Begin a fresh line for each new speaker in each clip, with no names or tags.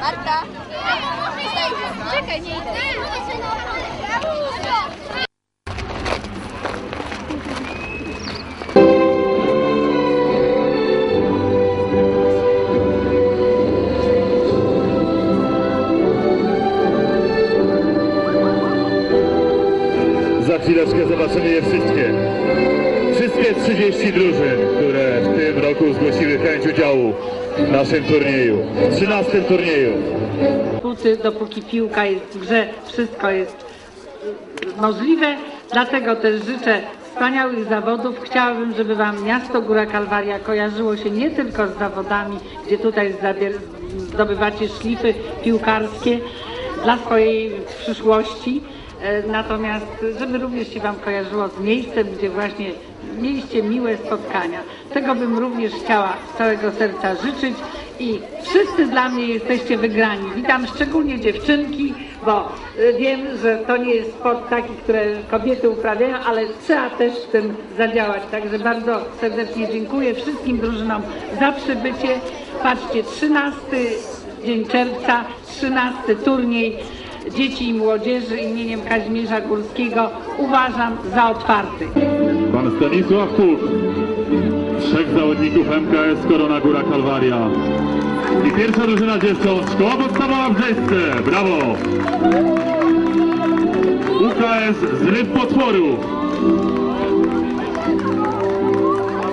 Marta! Czekaj, nie idę.
Za chwileczkę zobaczymy je wszystkie. Wszystkie 30 drużyn, które w tym roku zgłosiły chęć udziału w naszym turnieju. W 13 turnieju.
Dopóki piłka jest w grze, wszystko jest y, możliwe. Dlatego też życzę wspaniałych zawodów. Chciałabym, żeby Wam miasto Góra Kalwaria kojarzyło się nie tylko z zawodami, gdzie tutaj zdobywacie szlify piłkarskie dla swojej przyszłości, natomiast żeby również się Wam kojarzyło z miejscem, gdzie właśnie mieliście miłe spotkania. Tego bym również chciała z całego serca życzyć i wszyscy dla mnie jesteście wygrani. Witam szczególnie dziewczynki, bo y, wiem, że to nie jest sport taki, które kobiety uprawiają, ale trzeba też w tym zadziałać. Także bardzo serdecznie dziękuję wszystkim drużynom za przybycie. Patrzcie, 13 dzień czerwca, 13 turniej dzieci i młodzieży imieniem Kazimierza Górskiego uważam za otwarty.
Pan Stanisław Puk, trzech zawodników MKS Korona Góra Kalwaria. I pierwsza drużyna dziewcząt, szkoła podstawowa w Brzeźce, brawo! UKS z Ryb Potworu.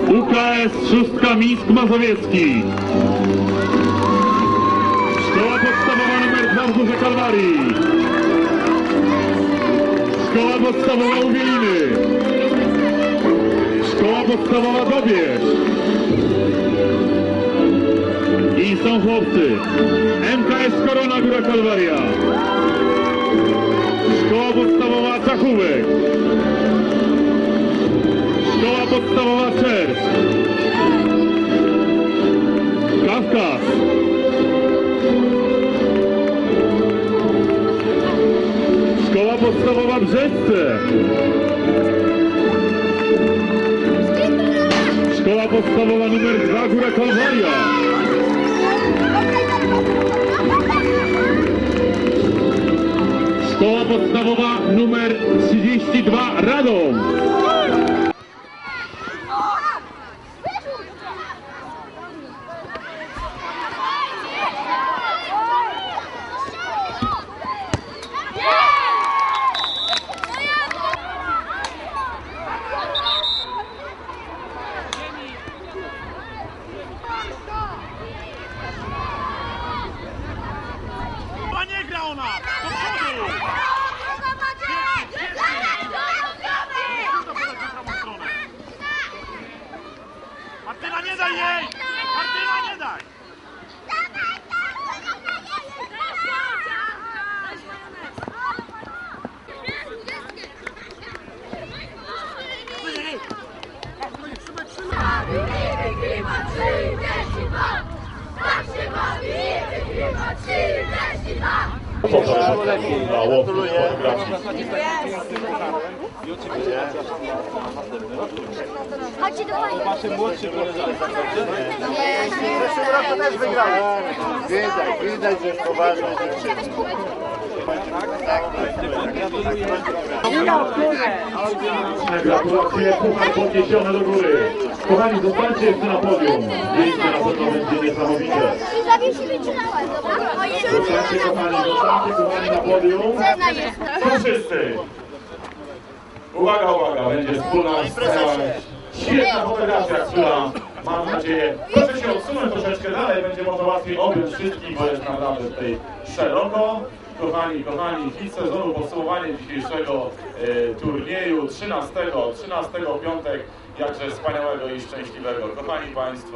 UKS Szóstka Mińsk Mazowiecki. Szkoła podstawowa numer 2 w Górze Kalwarii. Szkoła podstawowa Uwieliny. Szkoła podstawowa Dobierz. I są chłopcy. MKS Korona Góra Kalwaria. Szkoła podstawowa Czachówek. Szkoła podstawowa Czerw. Szkoła podstawowa Brzesce. Szkoła podstawowa numer 2 Góra Kalwaria. Szkoła podstawowa numer 32 Radom.
Chyba nie gra ona! Do przodu! Martyna, nie daj jej! Martyna, nie daj!
Chodźcie do pani.
Widać, widać, że jest poważna dziewczyna.
Gratulacje, puchar podniesiony do góry. Kochani, zostańcie jeszcze na podium. Zdjęcie na pewno będzie niesamowite. Zostańcie kochani, zostańcie kochani na podium. Tu wszyscy. Uwaga, uwaga, będzie wspólna. Świetna fotografia, która mam nadzieję. Proszę się odsunąć troszeczkę dalej, będzie można łatwiej objąć wszystkich, bo jest naprawdę tutaj szeroko. Kochani, kochani, hit sezonu, podsumowanie dzisiejszego e, turnieju 13, 13 piątek, jakże wspaniałego i szczęśliwego. Kochani Państwo.